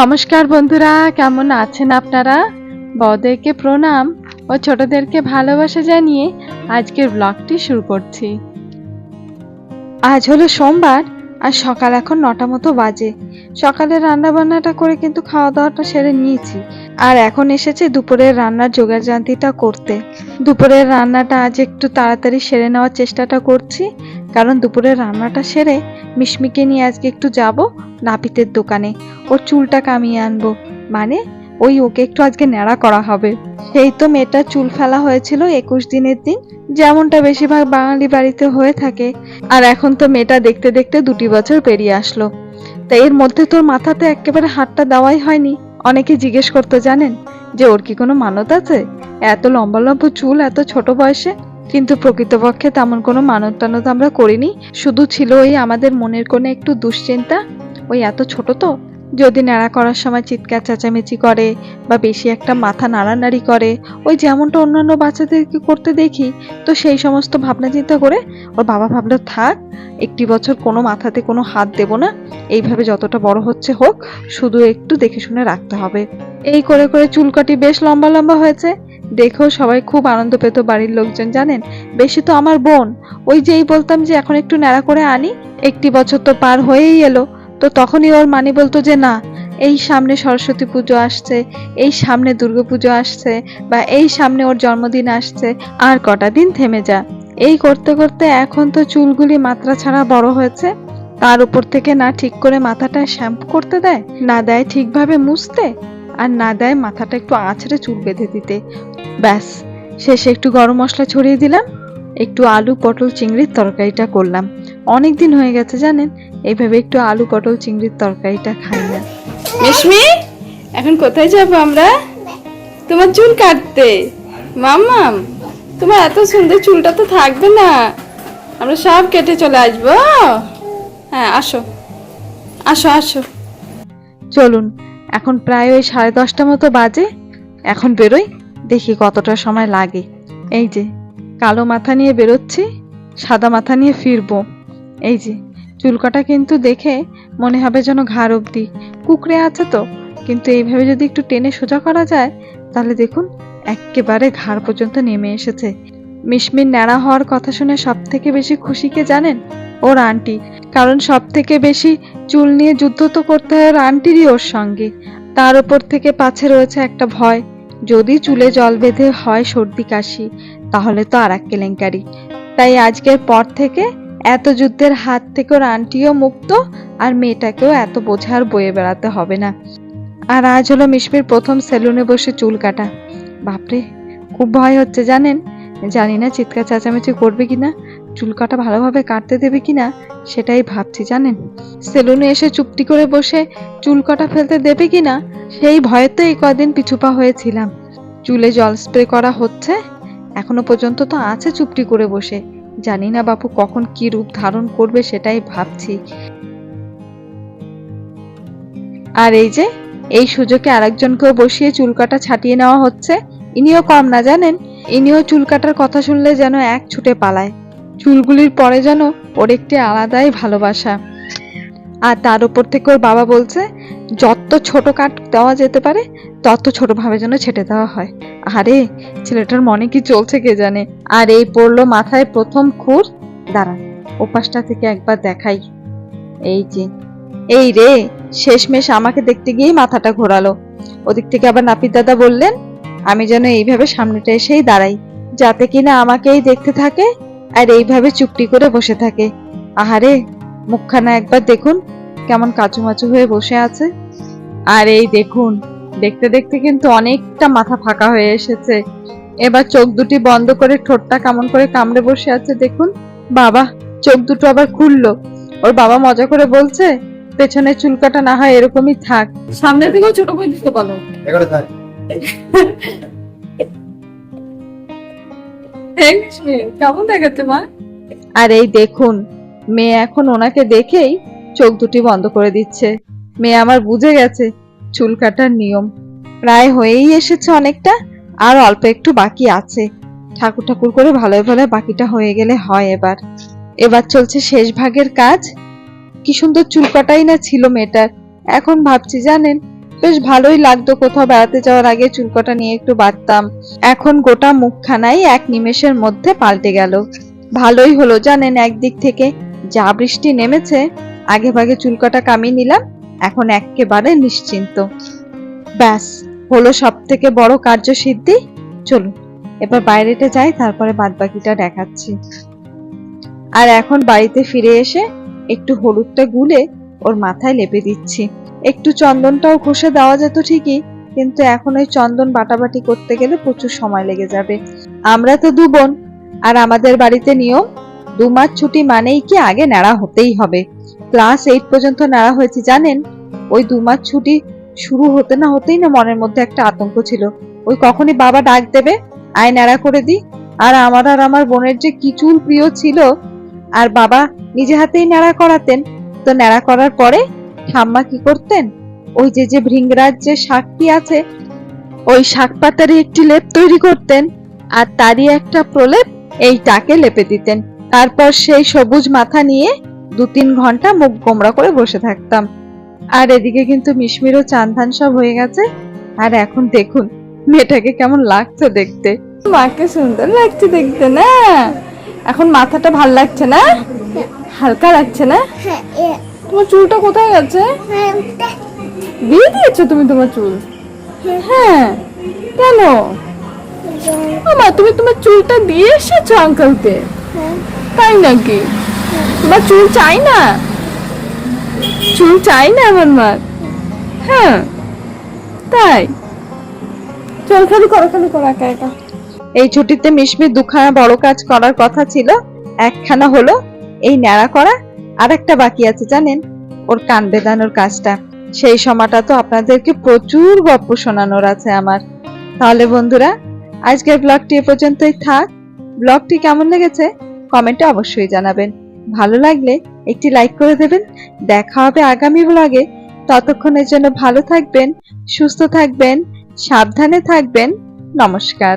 নমস্কার বন্ধুরা, কেমন আছেন আপনারা? বড়দেরকে প্রণাম ও ছোটদেরকে ভালোবাসা জানিয়ে আজকের ব্লগটি শুরু করছি। আজ হলো সোমবার আর সকাল এখন নটা মতো বাজে। সকালে রান্না বান্নাটা করে কিন্তু খাওয়া দাওয়াটা সেরে নিয়েছি। আর এখন এসেছে দুপুরের রান্নার যোগাযান্তিটা করতে। দুপুরের রান্নাটা আজ একটু তাড়াতাড়ি সেরে নেওয়ার চেষ্টাটা করছি। কারণ দুপুরে রান্নাটা সেরে মিশমিকে নিয়ে আজকে একটু যাব নাপিতের দোকানে। ওর চুলটা কামিয়ে আনব। মানে ওই ওকে একটু আজকে ন্যাড়া করা হবে। সেই তো মেয়েটার চুল ফেলা হয়েছিল একুশ দিনের দিন, যেমনটা বেশিরভাগ বাঙালি বাড়িতে হয়ে থাকে। আর এখন তো মেয়েটা দেখতে দেখতে দুটি বছর পেরিয়ে আসলো। তা এর মধ্যে তোর মাথাতে একেবারে হাতটা দেওয়াই হয়নি। অনেকে জিজ্ঞেস করতে, জানেন? যে ওর কি কোনো মানত আছে? এত লম্বা লম্বা চুল, এত ছোট বয়সে কিন্তু প্রকৃতপক্ষে তেমন কোনো মানত আমরা করিনি। শুধু ছিল ওই আমাদের মনের কোণে একটু দুশ্চিন্তা। ওই এত ছোট তো। যদি ন্যাড়া করার সময় চিৎকার চেঁচামেচি করে বা বেশি একটা মাথা নাড়ানাড়ি করে, ওই যেমনটা অন্যান্য বাচ্চাদেরকে করতে দেখি, তো সেই সমস্ত ভাবনা চিন্তা করে ওর বাবা ভাবলো, থাক, একটি বছর কোনো মাথাতে কোনো হাত দেব না। এইভাবে যতটা বড় হচ্ছে হোক, শুধু একটু দেখে শুনে রাখতে হবে। এই করে করে চুলকাটি বেশ লম্বা লম্বা হয়েছে। দেখেও সবাই খুব আনন্দ পেত বাড়ির লোকজন, জানেন? বেশি তো আমার বোন। ওই যেই বলতাম যে এখন একটু ন্যাড়া করে আনি, একটি বছর তো পার হয়েই এলো। তো তখনই ওর মানি বলতো যে, না, এই সামনে সরস্বতী পুজো আসছে, এই সামনে দুর্গাপুজো আসছে, বা এই সামনে ওর জন্মদিন আসছে, আর কটা দিন থেমে যা। এই করতে করতে এখন তো চুলগুলি মাত্রা ছাড়া বড় হয়েছে। তার উপর থেকে না ঠিক করে মাথাটা শ্যাম্পু করতে দেয়, না দেয় ঠিকভাবে মুছতে? আর না দেয় মাথাটা একটু আছড়ে চুল বেঁধে দিতে। ব্যাস শেষে একটু গরম মশলা ছড়িয়ে দিলাম একটু আলু পটল চিংড়ির তরকারিটা করলাম। অনেক দিন হয়ে গেছে জানেন? এইভাবে একটু আলু পটল চিংড়ির তরকারিটা খাই না। রেশমি এখন কোথায় যাব আমরা? তোমার চুল কাটতে। মাম্মাম তোমার এত সুন্দর চুলটা তো থাকবে না। আমরা সব কেটে চলে আসব। হ্যাঁ আসো। আসো আসো। চলুন এখন প্রায় ওই সাড়ে দশটা মতো বাজে। এখন বেরোই, দেখি কতটা সময় লাগে। এই যে, কালো মাথা নিয়ে বেরোচ্ছি, সাদা মাথা নিয়ে ফিরবো। এই যে, চুলকাটা কিন্তু দেখে মনে হবে যেন ঘাড় অবধি। কুকড়ে আছে তো, কিন্তু এইভাবে যদি একটু টেনে সোজা করা যায়, তাহলে দেখুন একেবারে ঘাড় পর্যন্ত নেমে এসেছে। মিশমির ন্যাড়া হওয়ার কথা শুনে সব থেকে বেশি খুশিকে জানেন? ওর আন্টি। কারণ সব থেকে বেশি চুল নিয়ে যুদ্ধ তো করতে হয় ওর আন্টিরই ওর সঙ্গে। তার ওপর থেকে পাছে রয়েছে একটা ভয়। যদি চুলে জল বেঁধে হয় সর্দি কাশি, তাহলে তো আর এক কেলেঙ্কারি। তাই আজকের পর থেকে এত যুদ্ধের হাত থেকে ওর আন্টিও মুক্ত আর মেয়েটাকেও এত বোঝার বয়ে বেড়াতে হবে না। আর আজ হলো মিশমির প্রথম সেলুনে বসে চুল কাটা। বাপরে, খুব ভয় হচ্ছে জানেন? জানি না চিৎকার চেঁচামেচি করবে কিনা। চুল কাটা ভালোভাবে কাটতে দেবে কিনা সেটাই ভাবছি, জানেন? সেলুনে এসে চুপটি করে বসে চুল কাটা ফেলতে দেবে কিনা সেই ভয়ে তো এই কদিন পিছুপা হয়েছিলাম। চুলে জল স্প্রে করা হচ্ছে, এখনও পর্যন্ত তো আছে চুপটি করে বসে। জানি না বাপু কখন কি রূপ ধারণ করবে সেটাই ভাবছি। আর এই যে, এই সুযোগে আরেকজনকেও বসিয়ে চুল কাটা ছাটিয়ে নেওয়া হচ্ছে। ইনিও কম না, জানেন? ইনিও চুল কাটার কথা শুনলে যেন এক ছুটে পালায়। চুলগুলির পরে যেন ওর একটি আলাদাই ভালোবাসা। আর তার উপর থেকে ওর বাবা বলছে, যত ছোট কাট দেওয়া যেতে পারে, তত ছোটভাবে যেন ছেটে দেওয়া হয়। আরে, ছেলেটার মনে কি চলছে কে জানে? আর এই পড়ল মাথায় প্রথম খুর। দাঁড়ান, ওপাশটা থেকে একবার দেখাই। এই যে, এই রে, শেষমেশ আমাকে দেখতে গিয়েই মাথাটা ঘোরালো। ওদিক থেকে আবার নাপিত দাদা বললেন, আমি যেন এইভাবে সামনেটা এসেই দাঁড়াই, যাতে কিনা আমাকেই দেখতে থাকে আর এইভাবে চুপটি করে বসে থাকে। আহারে মুখখানা একবার দেখুন কেমন কাচুমাচু হয়ে বসে আছে। আর এই দেখুন দেখতে দেখতে কিন্তু অনেকটা মাথা ফাঁকা হয়ে এসেছে। এবার চোখ দুটি বন্ধ করে ঠোঁটটা কেমন করে কামড়ে বসে আছে দেখুন। বাবা চোখ দুটো আবার খুললো। ওর বাবা মজা করে বলছে পেছনে চুলকাটা না হয় এরকমই থাক। সামনের দিকেও ছোট করে দিতে বলো কেমন আর এই দেখুন, মেয়ে এখন ওনাকে দেখেই চোখ দুটি বন্ধ করে দিচ্ছে। মেয়ে আমার বুঝে গেছে, চুল কাটার নিয়ম। প্রায় হয়েই এসেছে অনেকটা, আর অল্প একটু বাকি আছে। ঠাকুর ঠাকুর করে ভালোই ভালো বাকিটা হয়ে গেলে হয় এবার। এবার চলছে শেষ ভাগের কাজ। কি সুন্দর চুল কাটাই না ছিল মেয়েটার। এখন ভাবছি, জানেন বেশ ভালোই লাগতো কোথাও বেড়াতে যাওয়ার আগে চুলকটা নিয়ে একটু বাঁধতাম এখন গোটা মুখখানাই এক নিমেষের মধ্যে পাল্টে গেল। ভালোই হলো, জানেন, একদিক থেকে যা বৃষ্টি নেমেছে, আগে ভাগে চুলকটা কামিয়ে নিলাম, এখন একেবারে নিশ্চিন্ত। ব্যাস, হলো সব থেকে বড় কার্যসিদ্ধি চলুন, এবার বাইরেটা যাই, তারপরে বাদ বাকিটা দেখাচ্ছি। আর এখন বাড়িতে ফিরে এসে একটু হলুদটা গুলে ওর মাথায় লেপে দিচ্ছি। একটু চন্দনটাও ঘষে দেওয়া যেত ঠিকই, কিন্তু এখন ওই চন্দন বাটাবাটি করতে গেলে প্রচুর সময় লেগে যাবে। আমরা তো দু বোন, আর আমাদের বাড়িতে নিয়ম, দু মাস ছুটি মানেই কি আগে নেড়া হতেই হবে। ক্লাস এইট পর্যন্ত নেড়া হয়েছে, জানেন? ওই দু মাস ছুটি শুরু হতে না হতেই না মনের মধ্যে একটা আতঙ্ক ছিল। ওই কখনই বাবা ডাক দেবে, আয় ন্যাড়া করে দি। আর আমার আর আমার বোনের যে কি চুল প্রিয় ছিল, আর বাবা নিজে হাতেই ন্যাড়া করাতেন তো ন্যাড়া করার পরে ঠাম্মা কি করতেন? ওই যে যে ভৃঙ্গরাজ যে শাকটি আছে ওই শাক পাতারই একটি লেপ তৈরি করতেন আর তারই একটা প্রলেপ এই টাকে লেপে দিতেন। তারপর সেই সবুজ মাথা নিয়ে দু তিন ঘণ্টা মুখ গোমড়া করে বসে থাকতাম। আর এদিকে কিন্তু মিশমিরও চান ধান সব হয়ে গেছে। আর এখন দেখুন মেয়েটাকে কেমন লাগছে দেখতে। মাকে সুন্দর লাগছে দেখতে না? এখন মাথাটা ভালো লাগছে না? হালকা লাগছে না? হ্যাঁ। তোমার চুলটা কোথায় গেছে? দিয়ে দিয়েছ তুমি তোমার চুল? হ্যাঁ। কেন? আমার তুমি তোমার চুলটা দিয়ে এসেছ আঙ্কেলকে তাই নাকি? তোমার চুল চাই না? চুল চাই না আমার মা? হ্যাঁ। তাই। চল খালি করো খালি করো একা একা। এই ছুটিতে মিশমি দুখানা বড় কাজ করার কথা ছিল, একখানা হলো এই ন্যাড়া করা আর একটা বাকি আছে জানেন? ওর কান বেঁধানোর কাজটা। সেই সময়টা তো আপনাদেরকে প্রচুর গল্প শোনানোর আছে আমার। তাহলে বন্ধুরা, আজকের ব্লগটি এ পর্যন্তই থাক। ব্লগটি কেমন লেগেছে? কমেন্টে অবশ্যই জানাবেন। ভালো লাগলে একটি লাইক করে দেবেন। দেখা হবে আগামী ব্লগে। ততক্ষণের জন্য ভালো থাকবেন, সুস্থ থাকবেন, সাবধানে থাকবেন। নমস্কার।